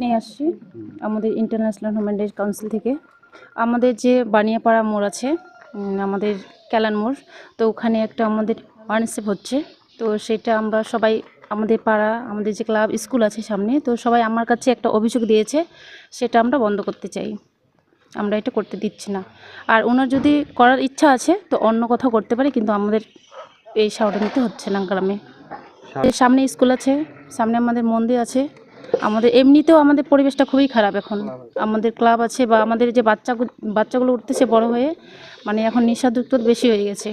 নিয়ে আসছি আমাদের ইন্টারন্যাশনাল হিউম্যান রাইটস কাউন্সিল থেকে। আমাদের যে বানিয়াপাড়া মোড় আছে আমাদের ক্যালান মোড়, তো ওখানে একটা আমাদের ওয়ানসেপ হচ্ছে। তো সেটা আমরা সবাই আমাদের পাড়া, আমাদের যে ক্লাব, স্কুল আছে সামনে, তো সবাই আমার কাছে একটা অভিযোগ দিয়েছে, সেটা আমরা বন্ধ করতে চাই। আমরা এটা করতে দিচ্ছি না। আর ওনার যদি করার ইচ্ছা আছে, তো অন্য কোথাও করতে পারে, কিন্তু আমাদের এই সাউডানিতে হচ্ছে না গ্রামে। সামনে স্কুল আছে সামনে আমাদের মন্দির আছে। আমাদের এমনিতেও আমাদের পরিবেশটা খুবই খারাপ এখন। আমাদের ক্লাব আছে বা আমাদের যে বাচ্চা বাচ্চাগুলো উঠতেছে বড় হয়ে মানে এখন নেশাযুক্ত বেশি হয়ে গেছে।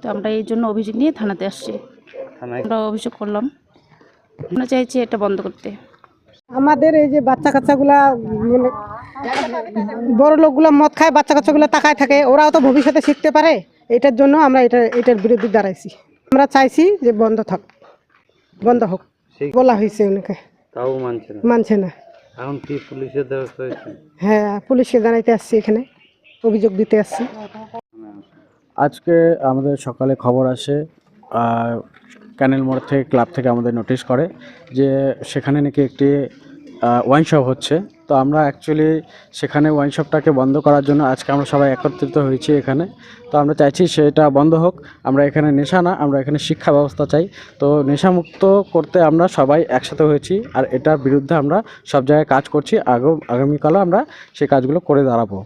তো আমরা এই জন্য অভিযোগ নিয়ে থানাতে আসছি। আমরা অভিযোগ করলাম। আমরা চাইছি এটা বন্ধ করতে। আমাদের এই যে বাচ্চা কাচ্চাগুলা মানে বড় লোকগুলো মদ খায় বাচ্চা কাচ্চাগুলো তাকায় থাকে ওরাও তো ভবিষ্যতে শিখতে পারে। এটার জন্য আমরা এটা এটার বিরুদ্ধে দাঁড়াইছি। আমরা চাইছি যে বন্ধ থাক বন্ধ হোক। বলা হয়েছে ওনাকে তাও মানছে না। মানছে না। এখন কি পুলিশের ব্যবস্থা হয়েছে? হ্যাঁ পুলিশকে জানাইতে আসছি এখানে অভিযোগ দিতে আসছি। আজকে আমাদের সকালে খবর আসে ক্যানেল মোড় থেকে ক্লাব থেকে আমাদের নোটিশ করে যে সেখানে নাকি একটি ওয়াইন শপ হচ্ছে। তো আমরা অ্যাকচুয়ালি সেখানে ওয়াইন শপটাকে বন্ধ করার জন্য আজকে আমরা সবাই একত্রিত হয়েছি এখানে। তো আমরা চাইছি সেটা বন্ধ হোক, আমরা এখানে নেশা না, আমরা এখানে শিক্ষা ব্যবস্থা চাই। তো নেশামুক্ত করতে আমরা সবাই একসাথে হয়েছি আর এটার বিরুদ্ধে আমরা সব জায়গায় কাজ করছি। আগম আগামীকালও আমরা সেই কাজগুলো করে দাঁড়াবো।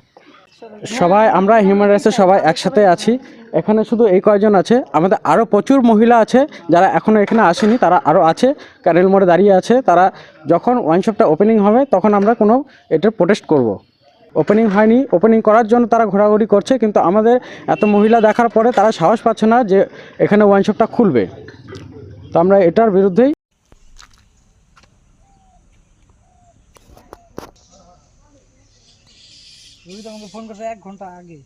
সবাই আমরা হিউম্যান রাইটসের সবাই একসাথে আছি। এখানে শুধু এই কয়জন আছে? আমাদের আরও প্রচুর মহিলা আছে যারা এখনও এখানে আসেনি, তারা আরও আছে। ক্যারেল মোড়ে দাঁড়িয়ে আছে। তারা যখন ওয়াইন শপটা ওপেনিং হবে, তখন আমরা কোনো এটার প্রোটেস্ট করব। ওপেনিং হয়নি। ওপেনিং করার জন্য তারা ঘোরাঘুরি করছে, কিন্তু আমাদের এত মহিলা দেখার পরে তারা সাহস পাচ্ছে না যে এখানে ওয়াইন শপটা খুলবে। তো আমরা এটার বিরুদ্ধেই ফোন করছে এক ঘণ্টা আগে।